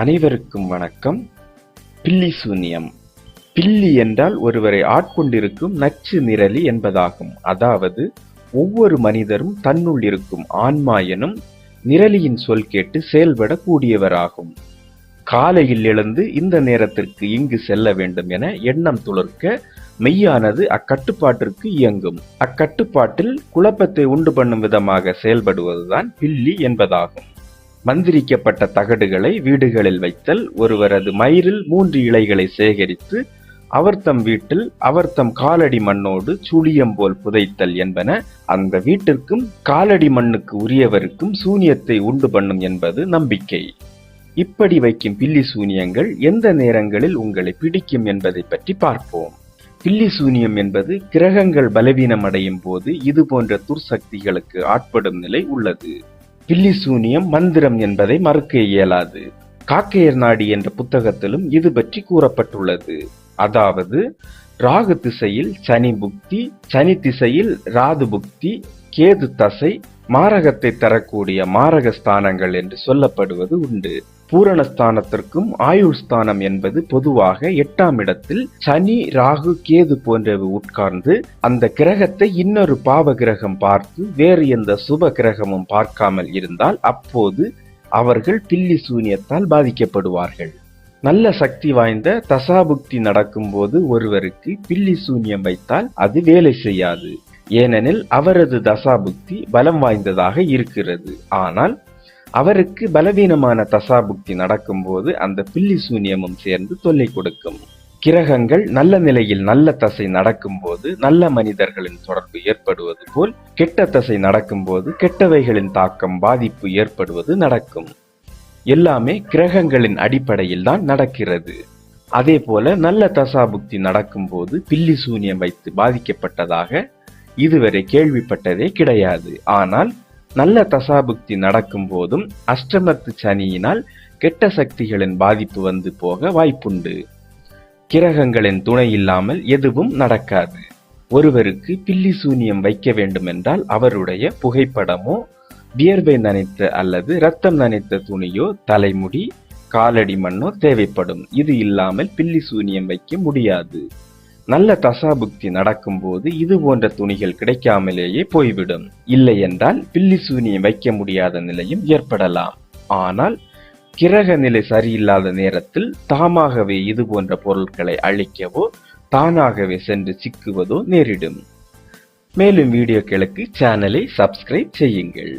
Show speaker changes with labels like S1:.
S1: அனைவருக்கும் வணக்கம். பில்லி சூன்யம். பில்லி என்றால் ஒருவரை ஆட்கொண்டிருக்கும் நச்சு நிரலி என்பதாகும். அதாவது ஒவ்வொரு மனிதரும் தன்னுள் இருக்கும் ஆன்மா எனும் நிரலியின் சொல் கேட்டு செயல்படக்கூடியவராகும். காலையில் எழுந்து இந்த நேரத்திற்கு இங்கு செல்ல வேண்டும் என எண்ணம் துளர்க்க மெய்யானது அக்கட்டுப்பாட்டிற்கு இயங்கும். அக்கட்டுப்பாட்டில் குழப்பத்தை உண்டு பண்ணும் விதமாக செயல்படுவதுதான் பில்லி என்பதாகும். மந்திரிக்கப்பட்ட தகடுகளை வீடுகளில் வைத்தல் ஒருவரது மயிரில் மூன்று இலைகளை சேகரித்து அவர் தம் வீட்டில் அவர் தம் காலடி மண்ணோடு சூழியம் போல் புதைத்தல் என்பன அந்த வீட்டிற்கும் காலடி மண்ணுக்கு உரியவருக்கும் சூனியத்தை உண்டு பண்ணும் என்பது நம்பிக்கை. இப்படி வைக்கும் பில்லி சூனியங்கள் எந்த நேரங்களில் உங்களை பிடிக்கும் என்பதை பற்றி பார்ப்போம். பில்லி சூனியம் என்பது கிரகங்கள் பலவீனம் அடையும் போது இது போன்ற துர்சக்திகளுக்கு ஆட்படும் நிலை உள்ளது. பில்லி சூனியம் மந்திரம் என்பதை மறுக்க இயலாது. காக்கையர் நாடி என்ற புத்தகத்திலும் இது பற்றி கூறப்பட்டுள்ளது. அதாவது ராகு திசையில் சனி புக்தி சனி திசையில் ராது புக்தி கேது தசை மாரகத்தை தரக்கூடிய மாரக ஸ்தானங்கள் என்று சொல்லப்படுவது உண்டு. பூரணஸ்தானத்திற்கும் ஆயுள் ஸ்தானம் என்பது பொதுவாக எட்டாம் இடத்தில் சனி ராகு கேது போன்றவை உட்கார்ந்து அந்த கிரகத்தை இன்னொரு பாவ கிரகம் பார்த்து வேறு எந்த சுப கிரகமும் பார்க்காமல் இருந்தால் அப்போது அவர்கள் பில்லி சூனியத்தால் பாதிக்கப்படுவார்கள். நல்ல சக்தி வாய்ந்த தசாபுக்தி நடக்கும்போது ஒருவருக்கு பில்லி சூனியம் வைத்தால் அது வேலை செய்யாது. ஏனெனில் அவரது தசாபுக்தி பலம் வாய்ந்ததாக இருக்கிறது. ஆனால் அவருக்கு பலவீனமான தசாபுக்தி நடக்கும்போது அந்த பில்லி சூனியமும் சேர்ந்து தொல்லை கொடுக்கும். கிரகங்கள் நல்ல நிலையில் நல்ல தசை நடக்கும்போது நல்ல மனிதர்களின் தொடர்பு ஏற்படுவது போல் கெட்ட தசை நடக்கும்போது கெட்டவைகளின் தாக்கம் பாதிப்பு ஏற்படுவது நடக்கும். எல்லாமே கிரகங்களின் அடிப்படையில் தான் நடக்கிறது. அதே போல நல்ல தசாபுக்தி நடக்கும்போது பில்லி சூனியம் வைத்து பாதிக்கப்பட்டதாக இதுவரை கேள்விப்பட்டதே கிடையாது. ஆனால் நல்ல தசாபுக்தி நடக்கும் போதும் அஷ்டமத்து சனியினால் கெட்ட சக்திகளின் பாதிப்பு வந்து போக வாய்ப்புண்டு. கிரகங்களின் துணை இல்லாமல் எதுவும் நடக்காது. ஒருவருக்கு பில்லி சூனியம் வைக்க வேண்டுமென்றால் அவருடைய புகைப்படமோ வியர்வை நனைத்த அல்லது ரத்தம் நனைத்த துணியோ தலைமுடி காலடி மண்ணோ தேவைப்படும். இது இல்லாமல் பில்லி சூனியம் வைக்க முடியாது. நல்ல தசாபுக்தி நடக்கும்போது இது போன்ற துணிகள் கிடைக்காமலேயே போய்விடும். இல்லை என்றால் பில்லி சூனியம் வைக்க முடியாத நிலையும் ஏற்படலாம். ஆனால் கிரக நிலை சரியில்லாத நேரத்தில் தாமாகவே இது போன்ற பொருட்களை அழிக்கவோ தானாகவே சென்று சிக்குவதோ நேரிடும். மேலும் வீடியோக்களுக்கு சேனலை சப்ஸ்கிரைப் செய்யுங்கள்.